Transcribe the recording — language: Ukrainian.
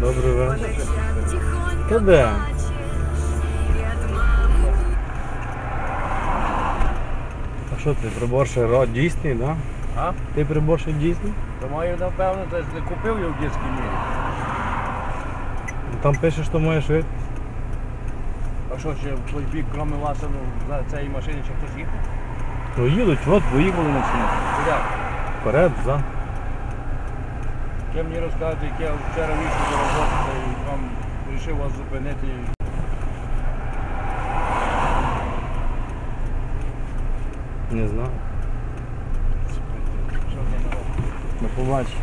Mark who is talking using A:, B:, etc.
A: Добрий вечір. Де? А що ти, прибор ще ро- дійсний, да?
B: А?
A: Ти прибор ще дійсний?
B: То маю, напевно, десь не купив його в дитській мірі.
A: Там пише, що має швидкість.
B: А що ще в той бік, крім вас, ну, за цієї машини ще хтось їхав?
A: Ну їдуть, от поїхали на сіно.
B: Куди?
A: Вперед, за.
B: Я мені розказуєте, як я вчора вийшов до роботи і вам вирішив вас зупинити.
A: Не знаю.
B: Що за народ?
A: Ну побачив.